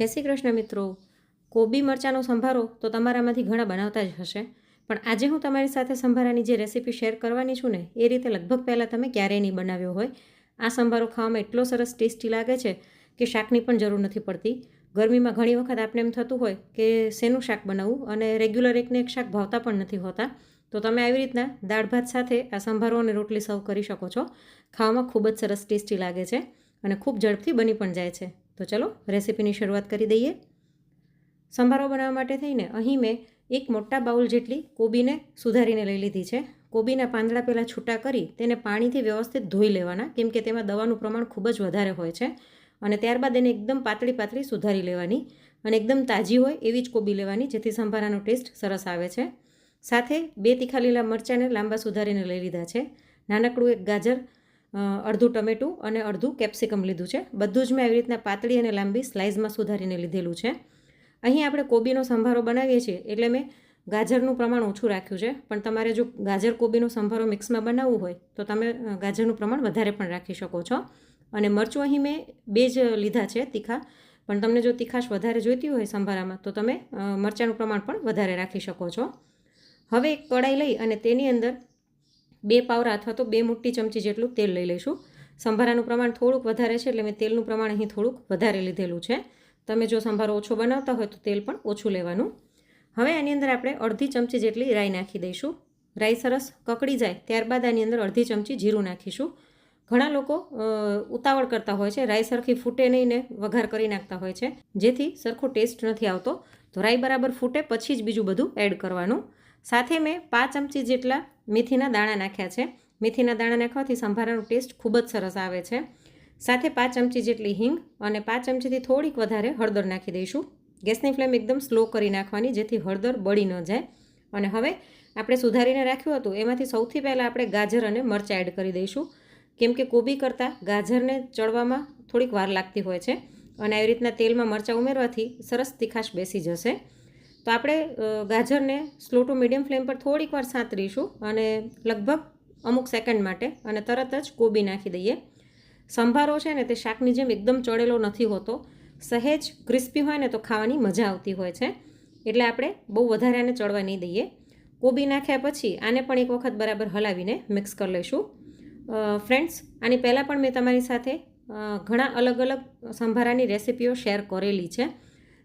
જય શ્રી કૃષ્ણ મિત્રો. કોબી મરચાંનો સંભારો તો તમારામાંથી ઘણા બનાવતા જ હશે. પણ આજે હું તમારી સાથે સંભારાની જે રેસીપી શેર કરવાની છું ને, એ રીતે લગભગ પહેલાં તમે ક્યારેય નહીં બનાવ્યો હોય. આ સંભારો ખાવામાં એટલો સરસ ટેસ્ટી લાગે છે કે શાકની પણ જરૂર નથી પડતી. ગરમીમાં ઘણી વખત આપણે એમ થતું હોય કે શેનું શાક બનાવવું અને રેગ્યુલર એકને એક શાક ભાવતા પણ નથી હોતા. તો તમે આવી રીતના દાળ ભાત સાથે આ સંભારો અને રોટલી સર્વ કરી શકો છો. ખાવામાં ખૂબ જ સરસ ટેસ્ટી લાગે છે અને ખૂબ ઝડપથી બની પણ જાય છે. તો ચલો રેસીપીની શરૂઆત કરી દઈએ. સંભારો બનાવવા માટે થઈને અહીં મેં એક મોટા બાઉલ જેટલી કોબીને સુધારીને લઈ લીધી છે. કોબીના પાંદડા પહેલાં છૂટા કરી તેને પાણીથી વ્યવસ્થિત ધોઈ લેવાના, કેમ કે તેમાં દવાનું પ્રમાણ ખૂબ જ વધારે હોય છે. અને ત્યારબાદ એને એકદમ પાતળી પાતળી સુધારી લેવાની અને એકદમ તાજી હોય એવી જ કોબી લેવાની, જેથી સંભારાનો ટેસ્ટ સરસ આવે છે. સાથે બે તીખા લીલા મરચાંને લાંબા સુધારીને લઈ લીધા છે. નાનકડું એક ગાજર અડધું ટમેટું અને અડધું કેપ્સિકમ લીધું છે. બધું જ મેં આવી રીતના પાતળી અને લાંબી સ્લાઇઝમાં સુધારીને લીધેલું છે. અહીં આપણે કોબીનો સંભારો બનાવીએ છીએ એટલે મેં ગાજરનું પ્રમાણ ઓછું રાખ્યું છે. પણ તમારે જો ગાજર કોબીનો સંભારો મિક્સમાં બનાવવું હોય, તો તમે ગાજરનું પ્રમાણ વધારે પણ રાખી શકો છો. અને મરચું અહીં મેં બે જ લીધા છે, તીખા. પણ તમને જો તીખાશ વધારે જોઈતી હોય સંભારામાં, તો તમે મરચાંનું પ્રમાણ પણ વધારે રાખી શકો છો. હવે એક કડાઈ લઈ અને તેની અંદર બે પાવરા અથવા તો બે મોટી ચમચી જેટલું તેલ લઈ લઈશું. સંભારાનું પ્રમાણ થોડુંક વધારે છે એટલે મેં તેલનું પ્રમાણ અહીં થોડુંક વધારે લીધેલું છે. તમે જો સંભારો ઓછો બનાવતા હોય તો તેલ પણ ઓછું લેવાનું. હવે આની અંદર આપણે અડધી ચમચી જેટલી રાઈ નાખી દઈશું. રાઈ સરસ કકડી જાય ત્યારબાદ આની અંદર અડધી ચમચી જીરું નાખીશું. ઘણા લોકો ઉતાવળ કરતા હોય છે, રાઈ સરખી ફૂટે નહીં ને વઘાર કરી નાખતા હોય છે. જેથી સરખો ટેસ્ટ નથી આવતો. તો રાઈ બરાબર ફૂટે પછી જ બીજું બધું એડ કરવાનું. સાથે મેં પાંચ ચમચી જેટલા મેથીના દાણા નાખ્યા છે. મેથીના દાણા નાખવાથી સંભારાનો ટેસ્ટ ખૂબ જ સરસ આવે છે. સાથે પાંચ ચમચી જેટલી હિંગ અને પાંચ ચમચીથી થોડીક વધારે હળદર નાખી દઈશું. ગેસની ફ્લેમ એકદમ સ્લો કરી નાખવાની જેથી હળદર બળી ન જાય. અને હવે આપણે સુધારીને રાખ્યું હતું એમાંથી સૌથી પહેલાં આપણે ગાજર અને મરચાં એડ કરી દઈશું. કેમ કે કોબી કરતાં ગાજરને ચડવામાં થોડીક વાર લાગતી હોય છે. અને આવી રીતના તેલમાં મરચાં ઉમેરવાથી સરસ તીખાશ બેસી જશે. તો આપણે ગાજરને સ્લો ટુ મીડિયમ ફ્લેમ પર થોડીક વાર સાંતરીશું અને લગભગ અમુક સેકન્ડ માટે અને તરત જ કોબી નાખી દઈએ. સંભારો છે ને તે શાકની જેમ એકદમ ચડેલો નથી હોતો. સહેજ ક્રિસ્પી હોય ને તો ખાવાની મજા આવતી હોય છે. એટલે આપણે બહુ વધારે આને ચડવા નહીં દઈએ. કોબી નાખ્યા પછી આને પણ એક વખત બરાબર હલાવીને મિક્સ કરી લઈશું. ફ્રેન્ડ્સ આની પહેલાં પણ મેં તમારી સાથે ઘણા અલગ અલગ સંભારાની રેસિપીઓ શેર કરેલી છે.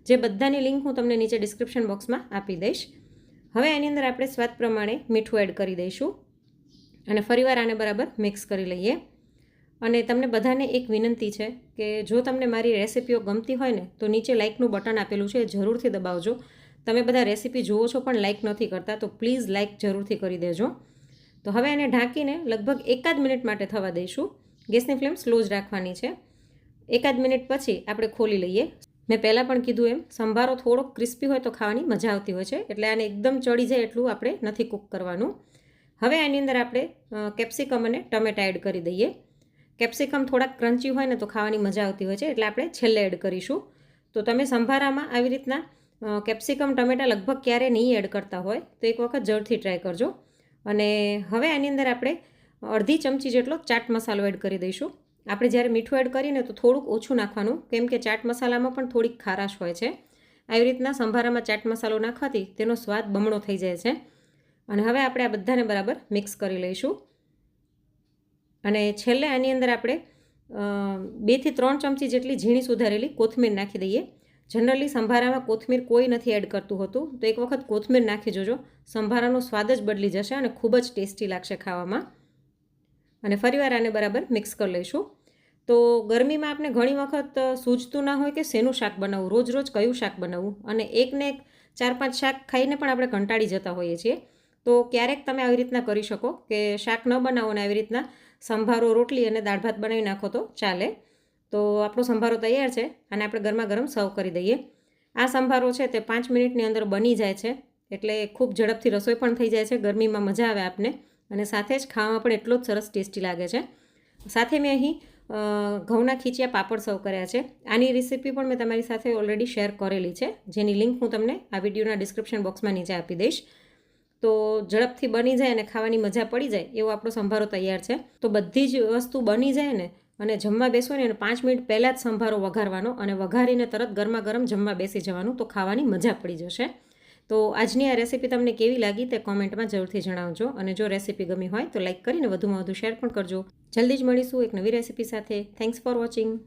જે બધાની લિંક હું તમને નીચે ડિસ્ક્રિપ્શન બોક્સમાં આપી દઈશ. હવે એની અંદર આપણે સ્વાદ પ્રમાણે મીઠું એડ કરી દઈશું અને ફરીવાર આને બરાબર મિક્સ કરી લઈએ. અને તમને બધાને એક વિનંતી છે કે જો તમને મારી રેસિપીઓ ગમતી હોય ને, તો નીચે લાઇકનું બટન આપેલું છે એ જરૂરથી દબાવજો. તમે બધા રેસિપી જુઓ છો પણ લાઇક નથી કરતા, તો પ્લીઝ લાઇક જરૂરથી કરી દેજો. તો હવે એને ઢાંકીને લગભગ એકાદ મિનિટ માટે થવા દઈશું. ગેસની ફ્લેમ સ્લો જ રાખવાની છે. એકાદ મિનિટ પછી આપણે ખોલી લઈએ. મેં પહેલાં પણ કીધું એમ, સંભારો થોડોક ક્રિસ્પી હોય તો ખાવાની મજા આવતી હોય છે. એટલે આને એકદમ ચડી જાય એટલું આપણે નથી કૂક કરવાનું. હવે આની અંદર આપણે કેપ્સિકમ અને ટમેટા એડ કરી દઈએ. કેપ્સિકમ થોડાક ક્રન્ચી હોય ને તો ખાવાની મજા આવતી હોય છે. એટલે આપણે છેલ્લે એડ કરીશું. તો તમે સંભારામાં આવી રીતના કેપ્સિકમ ટમેટા લગભગ ક્યારે નહીં એડ કરતા હોય, તો એક વખત જરૂરથી ટ્રાય કરજો. અને હવે આની અંદર આપણે અડધી ચમચી જેટલો ચાટ મસાલો એડ કરી દઈશું. આપણે જ્યારે મીઠું એડ કરીને તો થોડુંક ઓછું નાખવાનું, કેમ કે ચાટ મસાલામાં પણ થોડીક ખારાશ હોય છે. આવી રીતના સંભારામાં ચાટ મસાલો નાખવાથી તેનો સ્વાદ બમણો થઈ જાય છે. અને હવે આપણે આ બધાને બરાબર મિક્સ કરી લઈશું. અને છેલ્લે આની અંદર આપણે બેથી ત્રણ ચમચી જેટલી ઝીણી સુધારેલી કોથમીર નાખી દઈએ. જનરલી સંભારામાં કોથમીર કોઈ નથી એડ કરતું હતું. તો એક વખત કોથમીર નાખી જોજો. સંભારાનો સ્વાદ જ બદલી જશે અને ખૂબ જ ટેસ્ટી લાગશે ખાવામાં. અને ફરીવાર આને બરાબર મિક્સ કરી લઈશું. તો ગરમીમાં આપણે ઘણી વખત સૂજતું ના હોય કે શેનું શાક બનાવવું? રોજ રોજ કયું શાક બનાવવું? અને એકને એક ચાર પાંચ શાક ખાઈને પણ આપણે કંટાળી જતા હોઈએ છીએ. તો ક્યારેક તમે આવી રીતના કરી શકો કે શાક ન બનાવો ને આવી રીતના સંભારો, રોટલી અને દાળ ભાત બનાવી નાખો તો ચાલે. તો આપણો સંભારો તૈયાર છે અને આપણે ગરમા ગરમ સર્વ કરી દઈએ. આ સંભારો છે તે પાંચ મિનિટની અંદર બની જાય છે. એટલે ખૂબ ઝડપથી રસોઈ પણ થઈ જાય છે. ગરમીમાં મજા આવે આપને. અને સાથે જ ખાવામાં પણ એટલો જ સરસ ટેસ્ટી લાગે છે. સાથે મેં અહીં ઘઉંના ખીચિયા પાપડ સર્વ કર્યા છે. આની રેસીપી પણ મેં તમારી સાથે ઓલરેડી શેર કરેલી છે. જેની લિંક હું તમને આ વિડીયોના ડિસ્ક્રિપ્શન બોક્સમાં નીચે આપી દઈશ. તો ઝડપથી બની જાય અને ખાવાની મજા પડી જાય એવો આપણો સંભારો તૈયાર છે. તો બધી જ વસ્તુ બની જાય ને અને જમવા બેસો ને અને પાંચ મિનિટ પહેલાં જ સંભારો વઘારવાનો અને વઘારીને તરત ગરમા ગરમ જમવા બેસી જવાનું તો ખાવાની મજા પડી જશે. તો આજની આ રેસીપી તમને કેવી લાગી તે કોમેન્ટમાં જરૂરથી જણાવજો અને જો રેસીપી ગમી હોય તો લાઇક કરીને વધુમાં વધુ શેર પણ કરજો. જલ્દી જ મળીશું એક નવી રેસીપી સાથે. Thanks for watching